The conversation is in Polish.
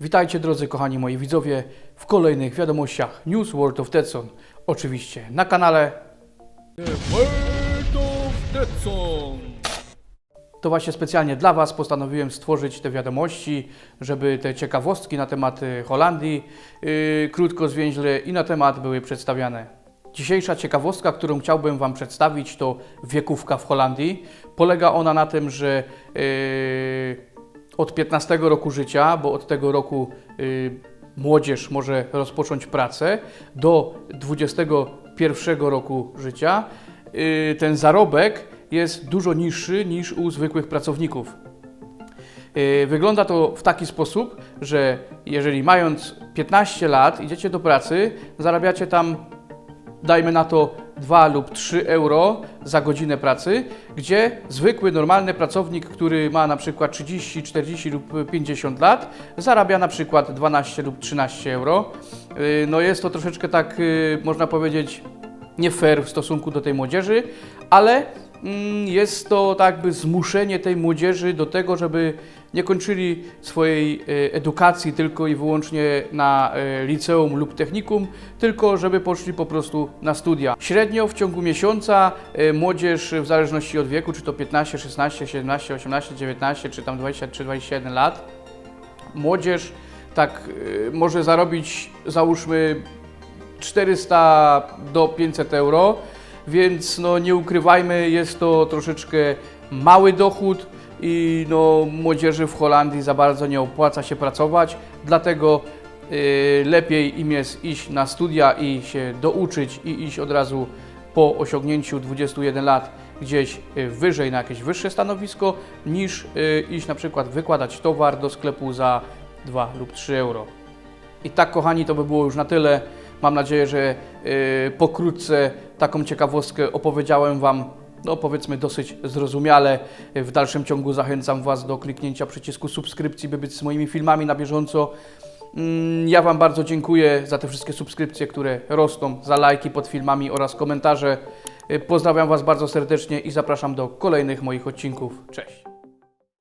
Witajcie drodzy kochani moi widzowie w kolejnych wiadomościach News World of Tetson. Oczywiście na kanale World of Tetson. To właśnie specjalnie dla Was postanowiłem stworzyć te wiadomości, żeby te ciekawostki na temat y, Holandii yy, krótko, zwięźle i na temat były przedstawiane. Dzisiejsza ciekawostka, którą chciałbym Wam przedstawić, to wiekówka w Holandii. Polega ona na tym, że yy, od 15 roku życia, bo od tego roku yy, młodzież może rozpocząć pracę, do 21 roku życia, yy, ten zarobek jest dużo niższy niż u zwykłych pracowników. Yy, Wygląda to w taki sposób, że jeżeli mając 15 lat idziecie do pracy, zarabiacie tam dajmy na to 2 lub 3 euro za godzinę pracy, gdzie zwykły, normalny pracownik, który ma na przykład 30, 40 lub 50 lat, zarabia na przykład 12 lub 13 euro. Yy, No jest to troszeczkę tak, yy, można powiedzieć, nie fair w stosunku do tej młodzieży, ale jest to tak by zmuszenie tej młodzieży do tego, żeby nie kończyli swojej e, edukacji tylko i wyłącznie na e, liceum lub technikum, tylko żeby poszli po prostu na studia. Średnio w ciągu miesiąca e, młodzież w zależności od wieku, czy to 15, 16, 17, 18, 19, czy tam 23, 21 lat, młodzież tak może zarobić załóżmy 400 do 500 euro, więc no nie ukrywajmy, jest to troszeczkę mały dochód i no młodzieży w Holandii za bardzo nie opłaca się pracować, dlatego y, lepiej im jest iść na studia i się douczyć i iść od razu po osiągnięciu 21 lat gdzieś y, wyżej na jakieś wyższe stanowisko, niż y, iść na przykład wykładać towar do sklepu za 2 lub 3 euro. I tak, kochani, to by było już na tyle. Mam nadzieję, że y, pokrótce taką ciekawostkę opowiedziałem Wam, no powiedzmy, dosyć zrozumiale. W dalszym ciągu zachęcam Was do kliknięcia przycisku subskrypcji, by być z moimi filmami na bieżąco. Mm, Ja Wam bardzo dziękuję za te wszystkie subskrypcje, które rosną, za lajki pod filmami oraz komentarze. Y, Pozdrawiam Was bardzo serdecznie i zapraszam do kolejnych moich odcinków. Cześć!